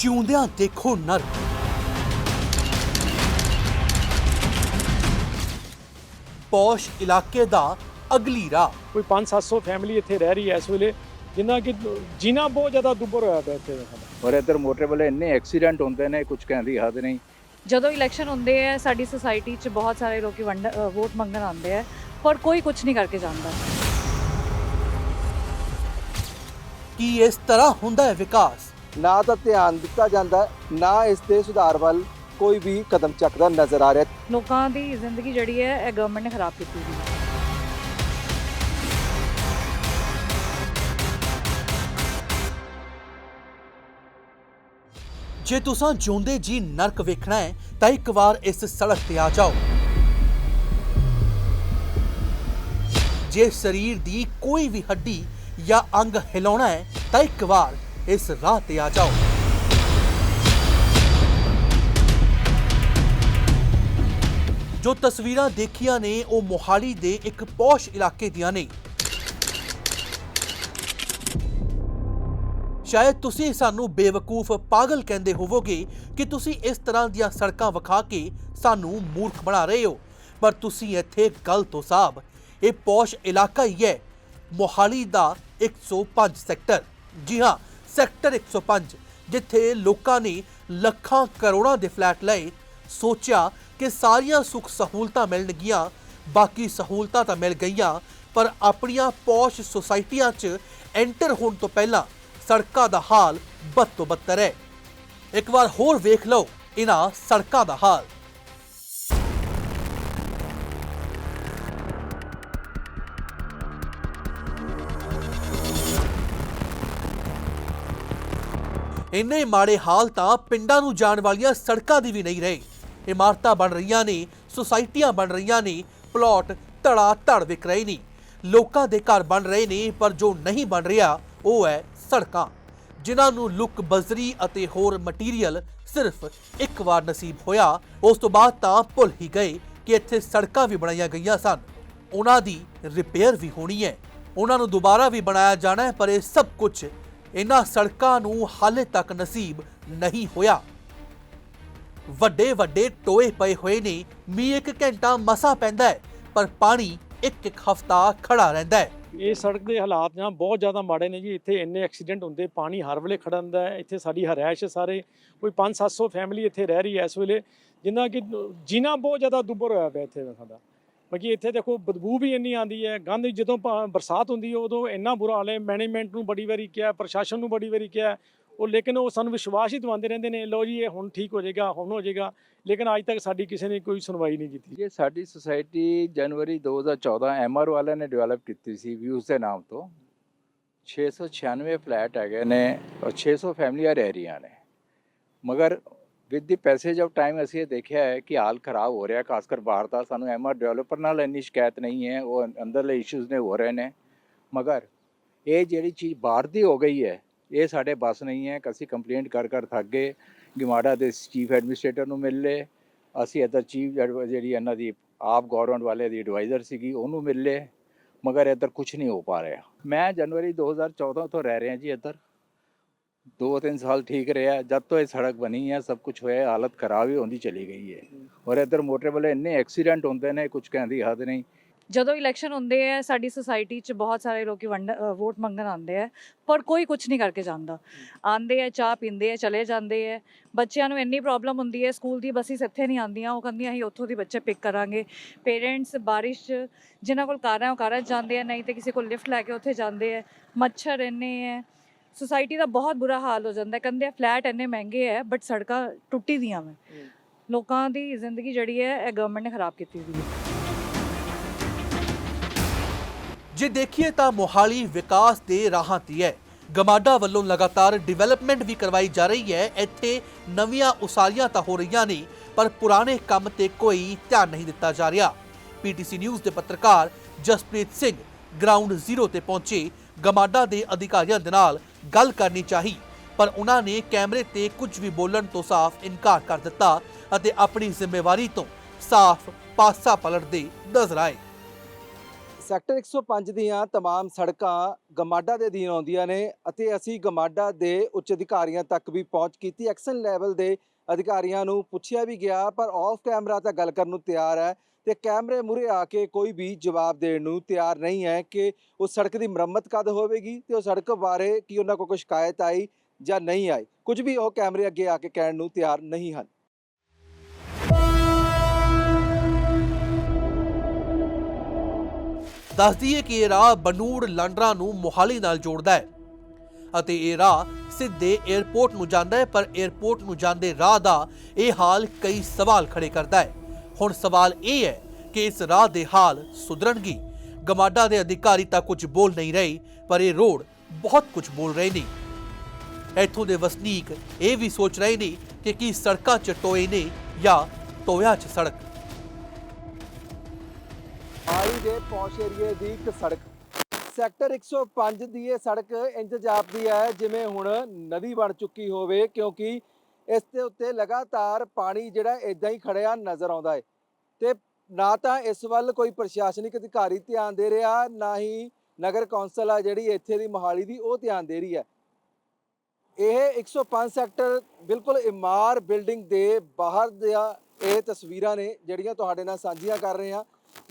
ਜਿਉਂਦਿਆਂ ਦੇਖੋ ਨਰਕ ਪੌਸ਼ ਇਲਾਕੇ ਦਾ ਅਗਲੀ ਰਾਹ। ਕੋਈ 5-700 ਫੈਮਿਲੀ ਇੱਥੇ ਰਹਿ ਰਹੀ ਹੈ ਇਸ ਵੇਲੇ ਜਿਨ੍ਹਾਂ ਕਿ ਜੀਣਾ ਬਹੁਤ ਜ਼ਿਆਦਾ ਦੁੱਭਰ ਹੋਇਆ ਪਿਆ ਇੱਥੇ। ਔਰ ਇੱਧਰ ਮੋਟਰ ਵਾਲੇ ਇੰਨੇ ਐਕਸੀਡੈਂਟ ਹੁੰਦੇ ਨੇ ਕੁਝ ਕਹਿਣ ਦੀ ਹੱਦ ਨਹੀਂ। ਜਦੋਂ ਇਲੈਕਸ਼ਨ ਹੁੰਦੇ ਹੈ ਸਾਡੀ ਸੁਸਾਇਟੀ 'ਚ ਬਹੁਤ ਸਾਰੇ ਲੋਕੀ ਵੋਟ ਮੰਗਣ ਆਉਂਦੇ ਹੈ ਪਰ ਕੋਈ ਕੁਝ ਨਹੀਂ ਕਰਕੇ ਜਾਂਦਾ। ਕੀ ਇਸ ਤਰ੍ਹਾਂ ਹੁੰਦਾ ਹੈ ਵਿਕਾਸ? ਨਾ ਤਾਂ ਧਿਆਨ ਦਿੱਤਾ ਜਾਂਦਾ ਹੈ, ਨਾ ਇਸ ਦੇ ਸੁਧਾਰ ਵੱਲ ਕੋਈ ਵੀ ਕਦਮ ਚੱਕਦਾ ਨਜ਼ਰ ਆ ਰਿਹਾ। ਲੋਕਾਂ ਦੀ ਜ਼ਿੰਦਗੀ ਜਿਹੜੀ ਹੈ ਇਹ ਗਵਰਨਮੈਂਟ ਨੇ ਖਰਾਬ ਕੀਤੀ ਹੋਈ ਹੈ। ਜੇ ਤੁਸੀਂ ਜਿਉਂਦੇ ਜੀ ਨਰਕ ਵੇਖਣਾ ਹੈ ਤਾਂ ਇੱਕ ਵਾਰ ਇਸ ਸੜਕ ਤੇ ਆ ਜਾਓ। ਜੇ ਸਰੀਰ ਦੀ ਕੋਈ ਵੀ ਹੱਡੀ ਜਾਂ ਅੰਗ ਹਿਲਾਉਣਾ ਹੈ ਤਾਂ ਇੱਕ ਵਾਰ ਇਸ ਰਾਹ ਤੇ ਆ ਜਾਓ। ਜੋ ਤਸਵੀਰਾਂ ਦੇਖੀਆਂ ਨੇ, ਉਹ ਮੋਹਾਲੀ ਦੇ ਇੱਕ ਪੌਸ਼ ਇਲਾਕੇ ਦੀਆਂ ਨੇ। ਸ਼ਾਇਦ ਤੁਸੀਂ ਸਾਨੂੰ ਬੇਵਕੂਫ ਪਾਗਲ ਕਹਿੰਦੇ ਹੋਵੋਗੇ ਕਿ ਤੁਸੀਂ ਇਸ ਤਰ੍ਹਾਂ ਦੀਆਂ ਸੜਕਾਂ ਵਿਖਾ ਕੇ ਸਾਨੂੰ ਮੂਰਖ ਬਣਾ ਰਹੇ ਹੋ। ਪਰ ਤੁਸੀਂ ਇੱਥੇ ਗਲਤ ਹੋ ਸਾਹਿਬ ਇਹ ਪੌਸ਼ ਇਲਾਕਾ ਹੀ ਹੈ। ਮੋਹਾਲੀ ਦਾ 105 ਸੈਕਟਰ। ਜੀ ਹਾਂ ਸੈਕਟਰ 105 ਜਿੱਥੇ ਲੋਕਾਂ ਨੇ ਲੱਖਾਂ ਕਰੋੜਾਂ ਦੇ ਫਲੈਟ ਲਏ, ਸੋਚਿਆ ਕਿ ਸਾਰੀਆਂ ਸੁੱਖ ਸਹੂਲਤਾਂ ਮਿਲਣਗੀਆਂ ਬਾਕੀ ਸਹੂਲਤਾਂ ਤਾਂ ਮਿਲ ਗਈਆਂ, ਪਰ ਆਪਣੀਆਂ ਪੌਸ਼ ਸੁਸਾਇਟੀਆਂ 'ਚ ਐਂਟਰ ਹੋਣ ਤੋਂ ਪਹਿਲਾਂ ਸੜਕਾਂ ਦਾ ਹਾਲ ਬਦ ਤੋਂ ਬੱਤਰ ਹੈ। ਇੱਕ ਵਾਰ ਹੋਰ ਵੇਖ ਲਓ ਇਹਨਾਂ ਸੜਕਾਂ ਦਾ ਹਾਲ। ਇੰਨੇ ਮਾੜੇ ਹਾਲ ਤਾਂ ਪਿੰਡਾਂ ਨੂੰ ਜਾਣ ਵਾਲੀਆਂ ਸੜਕਾਂ ਦੀ ਵੀ ਨਹੀਂ ਰਹੇ। ਇਮਾਰਤਾਂ ਬਣ ਰਹੀਆਂ ਨੇ, ਸੁਸਾਇਟੀਆਂ ਬਣ ਰਹੀਆਂ ਨੇ, ਪਲਾਟ ਧੜਾ ਧੜ ਵਿਕ ਰਹੇ ਨੇ। ਲੋਕਾਂ ਦੇ ਘਰ ਬਣ ਰਹੇ ਨੇ, ਪਰ ਜੋ ਨਹੀਂ ਬਣ ਰਿਹਾ, ਉਹ ਹੈ ਸੜਕਾਂ। ਜਿਨ੍ਹਾਂ ਨੂੰ ਲੁੱਕ ਬਜ਼ਰੀ ਅਤੇ ਹੋਰ ਮਟੀਰੀਅਲ ਸਿਰਫ ਇੱਕ ਵਾਰ ਨਸੀਬ ਹੋਇਆ, ਉਸ ਤੋਂ ਬਾਅਦ ਤਾਂ ਭੁੱਲ ਹੀ ਗਏ ਕਿ ਇੱਥੇ ਸੜਕਾਂ ਵੀ ਬਣਾਈਆਂ ਗਈਆਂ ਸਨ। ਉਹਨਾਂ ਦੀ ਰਿਪੇਅਰ ਵੀ ਹੋਣੀ ਹੈ। ਉਹਨਾਂ ਨੂੰ ਦੁਬਾਰਾ ਵੀ ਬਣਾਇਆ ਜਾਣਾ ਹੈ, ਪਰ ਇਹ ਸਭ ਕੁਝ ਇਹਨਾਂ ਸੜਕਾਂ ਨੂੰ ਹਾਲੇ ਤੱਕ ਨਸੀਬ ਨਹੀਂ ਹੋਇਆ। ਵੱਡੇ ਵੱਡੇ ਟੋਏ ਪਏ ਹੋਏ ਨੇ, ਮੀਂਹ ਇੱਕ ਘੰਟਾ ਮਸਾ ਪੈਂਦਾ ਹੈ, ਪਰ ਪਾਣੀ ਇੱਕ ਇੱਕ ਹਫਤਾ ਖੜਾ ਰਹਿੰਦਾ ਹੈ। ਇਹ ਸੜਕ ਦੇ ਹਾਲਾਤ ਜਾਂ ਬਹੁਤ ਜ਼ਿਆਦਾ ਮਾੜੇ ਨੇ ਜੀ, ਇੱਥੇ ਇੰਨੇ ਐਕਸੀਡੈਂਟ ਹੁੰਦੇ, ਪਾਣੀ ਹਰ ਵੇਲੇ ਖੜਾ ਹੁੰਦਾ ਹੈ, ਇੱਥੇ ਸਾਡੀ ਹਰਿਆਇਸ਼ ਸਾਰੇ, ਕੋਈ 5-700 ਫੈਮਿਲੀ ਇੱਥੇ ਰਹਿ ਰਹੀ ਹੈ ਇਸ ਵੇਲੇ ਜਿਨ੍ਹਾਂ ਕਿ ਜੀਣਾ ਬਹੁਤ ਜ਼ਿਆਦਾ ਦੁੱਭਰ ਹੋਇਆ ਪਿਆ ਇੱਥੇ ਦਾ ਸਾਡਾ। ਬਾਕੀ ਇੱਥੇ ਦੇਖੋ ਬਦਬੂ ਵੀ ਇੰਨੀ ਆਉਂਦੀ ਹੈ ਗੰਦ ਜਦੋਂ ਪ- ਬਰਸਾਤ ਹੁੰਦੀ ਹੈ ਉਦੋਂ ਇੰਨਾ ਬੁਰਾ ਹਾਲ ਹੈ ਮੈਨੇਜਮੈਂਟ ਨੂੰ ਬੜੀ ਵਾਰੀ ਕਿਹਾ, ਪ੍ਰਸ਼ਾਸਨ ਨੂੰ ਬੜੀ ਵਾਰੀ ਕਿਹਾ, ਉਹ ਲੇਕਿਨ ਉਹ ਸਾਨੂੰ ਵਿਸ਼ਵਾਸ ਹੀ ਦਿਵਾਉਂਦੇ ਰਹਿੰਦੇ ਨੇ, ਲਓ ਜੀ ਇਹ ਹੁਣ ਠੀਕ ਹੋ ਜਾਏਗਾ, ਹੁਣ ਹੋ ਜਾਏਗਾ, ਲੇਕਿਨ ਅੱਜ ਤੱਕ ਸਾਡੀ ਕਿਸੇ ਨੇ ਕੋਈ ਸੁਣਵਾਈ ਨਹੀਂ ਕੀਤੀ। ਇਹ ਸਾਡੀ ਸੁਸਾਇਟੀ ਜਨਵਰੀ 2014 ਐਮਆਰ ਵਾਲਿਆਂ ਨੇ ਡਿਵੈਲਪ ਕੀਤੀ ਸੀ ਵਿਊਜ਼ ਦੇ ਨਾਮ ਤੋਂ। 696 ਫਲੈਟ ਹੈਗੇ ਨੇ ਔਰ 600 ਫੈਮਲੀਆਂ ਰਹਿ ਰਹੀਆਂ ਨੇ। ਮਗਰ with the passage of time ਅਸੀਂ ਇਹ ਦੇਖਿਆ ਹੈ ਕਿ ਹਾਲ ਖਰਾਬ ਹੋ ਰਿਹਾ ਖਾਸ ਕਰ ਬਾਹਰ ਦਾ। ਸਾਨੂੰ ਐਮਆਰ ਡਿਵੈਲਪਰ ਨਾਲ ਇੰਨੀ ਸ਼ਿਕਾਇਤ ਨਹੀਂ ਹੈ, ਉਹ ਅੰਦਰਲੇ ਇਸ਼ੂਜ਼ ਨੇ, ਹੋ ਰਹੇ ਨੇ। ਮਗਰ ਇਹ ਜਿਹੜੀ ਚੀਜ਼ ਬਾਹਰ ਦੀ ਹੋ ਗਈ ਹੈ, ਇਹ ਸਾਡੇ ਬਸ ਨਹੀਂ ਹੈ। ਕਿ ਅਸੀਂ ਕੰਪਲੇਂਟ ਕਰ ਕਰ ਥੱਕ ਗਏ। ਗਿਮਾੜਾ ਦੇ ਚੀਫ ਐਡਮਿਨਿਸਟ੍ਰੇਟਰ ਨੂੰ ਮਿਲ ਲਏ। ਅਸੀਂ ਇੱਧਰ ਚੀਫ ਜਿਹੜੀ ਇਹਨਾਂ ਦੀ ਆਪ ਗਵਰਨਮੈਂਟ ਵਾਲੇ ਦੀ ਐਡਵਾਈਜ਼ਰ ਸੀਗੀ, ਉਹਨੂੰ ਮਿਲ ਲਏ। ਮਗਰ ਇੱਧਰ ਕੁਝ ਨਹੀਂ ਹੋ ਪਾ ਰਿਹਾ। ਮੈਂ ਜਨਵਰੀ 2014 ਤੋਂ ਰਹਿ ਰਿਹਾ ਜੀ ਇੱਧਰ। ਦੋ ਤਿੰਨ ਸਾਲ ਠੀਕ ਰਿਹਾ ਜਦ ਤੋਂ ਇਹ ਸੜਕ ਬਣੀ ਹੈ ਸਭ ਕੁਝ ਹੋਇਆ ਹਾਲਤ ਖਰਾਬ ਹੀ ਹੁੰਦੀ ਚਲੀ ਗਈ ਹੈ ਔਰ ਇੱਧਰ ਮੋਟਰ ਵਾਲੇ ਇੰਨੇ ਐਕਸੀਡੈਂਟ ਹੁੰਦੇ ਨੇ ਕੁਝ ਕਹਿਣ ਦੀ ਹੱਦ ਨਹੀਂ ਜਦੋਂ ਇਲੈਕਸ਼ਨ ਹੁੰਦੇ ਹੈ ਸਾਡੀ ਸੁਸਾਇਟੀ 'ਚ ਬਹੁਤ ਸਾਰੇ ਲੋਕੀ ਵੋਟ ਮੰਗਣ ਆਉਂਦੇ ਹੈ ਪਰ ਕੋਈ ਕੁਝ ਨਹੀਂ ਕਰਕੇ ਜਾਂਦਾ ਆਉਂਦੇ ਹੈ ਚਾਹ ਪੀਂਦੇ ਹੈ ਚਲੇ ਜਾਂਦੇ ਹੈ ਬੱਚਿਆਂ ਨੂੰ ਇੰਨੀ ਪ੍ਰੋਬਲਮ ਹੁੰਦੀ ਹੈ ਸਕੂਲ ਦੀ ਬੱਸਿਸ ਇੱਥੇ ਨਹੀਂ ਆਉਂਦੀਆਂ ਉਹ ਕਹਿੰਦੀਆਂ ਅਸੀਂ ਉੱਥੋਂ ਦੀ ਬੱਚੇ ਪਿਕ ਕਰਾਂਗੇ ਪੇਰੈਂਟਸ ਬਾਰਿਸ਼ ਜਿਨ੍ਹਾਂ ਕੋਲ ਕਾਰਾਂ ਹੈ ਉਹ ਕਾਰਾਂ ਜਾਂਦੇ ਆ ਨਹੀਂ ਤੇ ਕਿਸੇ ਕੋਲ ਲਿਫਟ ਲੈ ਕੇ ਉੱਥੇ ਜਾਂਦੇ ਹੈ ਮੱਛਰ ਇੰਨੇ ਹੈ ਸੁਸਾਇਟੀ ਦਾ ਬਹੁਤ ਬੁਰਾ ਹਾਲ ਹੋ ਜਾਂਦਾ। ਕਹਿੰਦੇ ਆ ਫਲੈਟ ਇੰਨੇ ਮਹਿੰਗੇ ਹੈ ਬਟ ਸੜਕਾਂ ਟੁੱਟੀ ਦੀਆਂ ਵਾ। ਲੋਕਾਂ ਦੀ ਜ਼ਿੰਦਗੀ ਜਿਹੜੀ ਹੈ ਇਹ ਗਵਰਨਮੈਂਟ ਨੇ ਖਰਾਬ ਕੀਤੀ ਹੋਈ ਹੈ। ਜੇ ਦੇਖੀਏ ਤਾਂ ਮੋਹਾਲੀ ਵਿਕਾਸ ਦੇ ਰਾਹਾਂ ਤੇ ਹੈ। ਗਮਾਡਾ ਵੱਲੋਂ ਲਗਾਤਾਰ ਡਿਵੈਲਪਮੈਂਟ ਵੀ ਕਰਵਾਈ ਜਾ ਰਹੀ ਹੈ। ਇੱਥੇ ਨਵੀਆਂ ਉਸਾਰੀਆਂ ਤਾਂ ਹੋ ਰਹੀਆਂ ਨੇ ਪਰ ਪੁਰਾਣੇ ਕੰਮ ਤੇ ਕੋਈ ਧਿਆਨ ਨਹੀਂ ਦਿੱਤਾ ਜਾ ਰਿਹਾ। ਪੀਟੀਸੀ ਨਿਊਜ਼ ਦੇ ਪੱਤਰਕਾਰ ਜਸਪ੍ਰੀਤ ਸਿੰਘ ਗਰਾਊਂਡ ਜ਼ੀਰੋ ਤੇ ਪਹੁੰਚੇ। ਗਮਾਡਾ ਦੇ ਅਧਿਕਾਰੀਆਂ ਦੇ ਨਾਲ ਗੱਲ ਕਰਨੀ ਚਾਹੀ ਪਰ ਉਹਨਾਂ ਨੇ ਕੈਮਰੇ ਤੇ ਕੁਝ ਵੀ ਬੋਲਣ ਤੋਂ ਸਾਫ਼ ਇਨਕਾਰ ਕਰ ਦਿੱਤਾ ਅਤੇ ਆਪਣੀ ਜ਼ਿੰਮੇਵਾਰੀ ਤੋਂ ਸਾਫ਼ ਪਾਸਾ ਪਲਟਦੇ ਨਜ਼ਰ ਆਏ ਸੈਕਟਰ 105 ਦੀਆਂ तमाम ਸੜਕਾਂ ਗਮਾਡਾ ਦੇ ਅਧੀਨ ਆਉਂਦੀਆਂ ਨੇ ਅਤੇ ਅਸੀਂ ਗਮਾਡਾ ਦੇ ਉੱਚ ਅਧਿਕਾਰੀਆਂ ਤੱਕ ਵੀ ਪਹੁੰਚ ਕੀਤੀ ਐਕਸ਼ਨ ਲੈਵਲ ਦੇ ਅਧਿਕਾਰੀਆਂ ਨੂੰ ਪੁੱਛਿਆ ਵੀ ਗਿਆ ਪਰ ਆਫ ਕੈਮਰਾ ਤਾਂ ਗੱਲ ਕਰਨ ਨੂੰ ਤਿਆਰ ਹੈ ਤੇ ਕੈਮਰੇ ਮੂਹਰੇ ਆ ਕੇ ਕੋਈ ਵੀ ਜਵਾਬ ਦੇਣ ਨੂੰ ਤਿਆਰ ਨਹੀਂ ਹੈ ਕਿ ਉਹ ਸੜਕ ਦੀ ਮੁਰੰਮਤ ਕਦ ਹੋਵੇਗੀ ਤੇ ਉਹ ਸੜਕ ਬਾਰੇ ਕੀ ਉਹਨਾਂ ਕੋਲ ਕੋਈ ਸ਼ਿਕਾਇਤ ਆਈ ਜਾਂ ਨਹੀਂ ਆਈ। ਕੁਝ ਵੀ ਉਹ ਕੈਮਰੇ ਅੱਗੇ ਆ ਕੇ ਕਹਿਣ ਨੂੰ ਤਿਆਰ ਨਹੀਂ ਹਨ। ਦੱਸ ਦਈਏ ਕਿ ਇਹ ਰਾਹ ਬਨੂੜ ਲਾਂਡਰਾ ਨੂੰ ਮੋਹਾਲੀ ਨਾਲ ਜੋੜਦਾ ਹੈ ਅਤੇ ਇਹ ਰਾਹ ਸਿੱਧੇ 에ਅਰਪੋਰਟ ਨੂੰ ਜਾਂਦਾ ਹੈ, ਪਰ 에ਅਰਪੋਰਟ ਨੂੰ ਜਾਂਦੇ ਰਾਹ ਦਾ ਇਹ ਹਾਲ ਕਈ ਸਵਾਲ ਖੜੇ ਕਰਦਾ ਹੈ। ਹੁਣ ਸਵਾਲ ਇਹ ਹੈ ਕਿ ਇਸ ਰਾਹ ਦੇ ਹਾਲ ਸੁਧਰਨਗੇ। ਗਮਾਡਾ ਦੇ ਅਧਿਕਾਰੀ ਤਾਂ ਕੁਝ ਬੋਲ ਨਹੀਂ ਰਹੇ, ਪਰ ਇਹ ਰੋਡ ਬਹੁਤ ਕੁਝ ਬੋਲ ਰਹੇ ਨੇ। ਇੱਥੋਂ ਦੇ ਵਸਨੀਕ ਇਹ ਵੀ ਸੋਚ ਰਹੇ ਨੇ ਕਿ ਕੀ ਸੜਕਾਂ 'ਚ ਟੋਏ ਨੇ ਜਾਂ ਟੋਇਆਂ 'ਚ ਸੜਕ। ਆਈ ਦੇ ਪੌਸ਼ ਏਰੀਏ ਦੀ ਇੱਕ ਸੜਕ। ਸੈਕਟਰ 105 ਦੀ ਇਹ ਸੜਕ ਇੰਜ ਜਾਪਦੀ ਹੈ ਜਿਵੇਂ ਹੁਣ ਨਦੀ ਬਣ ਚੁੱਕੀ ਹੋਵੇ, ਕਿਉਂਕਿ ਇਸ ਦੇ ਉੱਤੇ ਲਗਾਤਾਰ ਪਾਣੀ ਜਿਹੜਾ ਇਦਾਂ ਹੀ ਖੜਿਆ ਨਜ਼ਰ ਆਉਂਦਾ ਹੈ ਤੇ ਨਾ ਤਾਂ ਇਸ ਵੱਲ ਕੋਈ ਪ੍ਰਸ਼ਾਸਨਿਕ ਅਧਿਕਾਰੀ ਧਿਆਨ ਦੇ ਰਿਹਾ, ਨਾ ਹੀ ਨਗਰ ਕੌਂਸਲ ਆ ਜਿਹੜੀ ਇੱਥੇ ਦੀ ਮੋਹਾਲੀ ਦੀ, ਉਹ ਧਿਆਨ ਦੇ ਰਹੀ ਹੈ। ਇਹ 105 ਸੈਕਟਰ ਬਿਲਕੁਲ ਇਮਾਰ ਬਿਲਡਿੰਗ ਦੇ ਬਾਹਰ ਦੀਆਂ ਇਹ ਤਸਵੀਰਾਂ ਨੇ, ਜਿਹੜੀਆਂ ਤੁਹਾਡੇ ਨਾਲ ਸਾਂਝੀਆਂ ਕਰ ਰਹੇ ਹਾਂ।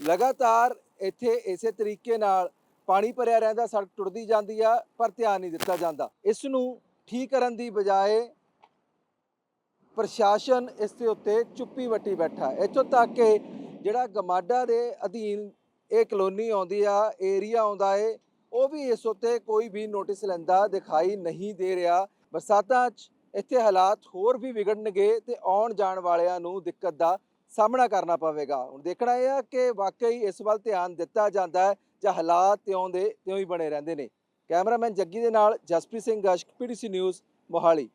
ਲਗਾਤਾਰ ਇੱਥੇ ਇਸੇ ਤਰੀਕੇ ਨਾਲ ਪਾਣੀ ਭਰਿਆ ਰਹਿੰਦਾ, ਸੜਕ ਟੁੱਟਦੀ ਜਾਂਦੀ ਆ, ਪਰ ਧਿਆਨ ਨਹੀਂ ਦਿੱਤਾ ਜਾਂਦਾ। ਇਸ ਨੂੰ ਠੀਕ ਕਰਨ ਦੀ ਬਜਾਏ ਪ੍ਰਸ਼ਾਸਨ ਇਸ ਦੇ ਉੱਤੇ ਚੁੱਪੀ ਵੱਟੀ ਬੈਠਾ ਇੱਥੋਂ ਤੱਕ ਕਿ ਜਿਹੜਾ ਗਮਾਡਾ ਦੇ ਅਧੀਨ ਇਹ ਕਲੋਨੀ ਆਉਂਦੀ ਆ, ਏਰੀਆ ਆਉਂਦਾ ਏ, ਉਹ ਵੀ ਇਸ ਉੱਤੇ ਕੋਈ ਵੀ ਨੋਟਿਸ ਲੈਂਦਾ ਦਿਖਾਈ ਨਹੀਂ ਦੇ ਰਿਹਾ। ਬਰਸਾਤਾਂ 'ਚ ਇੱਥੇ ਹਾਲਾਤ ਹੋਰ ਵੀ ਵਿਗੜਨਗੇ ਤੇ ਆਉਣ ਜਾਣ ਵਾਲਿਆਂ ਨੂੰ ਦਿੱਕਤ ਦਾ ਸਾਹਮਣਾ ਕਰਨਾ ਪਵੇਗਾ। ਹੁਣ ਦੇਖਣਾ ਇਹ ਆ ਕਿ ਵਾਕਈ ਇਸ ਵੱਲ ਧਿਆਨ ਦਿੱਤਾ ਜਾਂਦਾ ਹੈ ਜਾਂ ਹਾਲਾਤ ਤਿਉਂ ਦੇ, ਤਿਉਂ ਹੀ ਬਣੇ ਰਹਿੰਦੇ ਨੇ। ਕੈਮਰਾਮੈਨ ਜੱਗੀ ਦੇ ਨਾਲ ਜਸਪ੍ਰੀਤ ਸਿੰਘ ਗਸ਼ਕ ਪੀਡੀਸੀ ਨਿਊਜ਼, ਮੋਹਾਲੀ।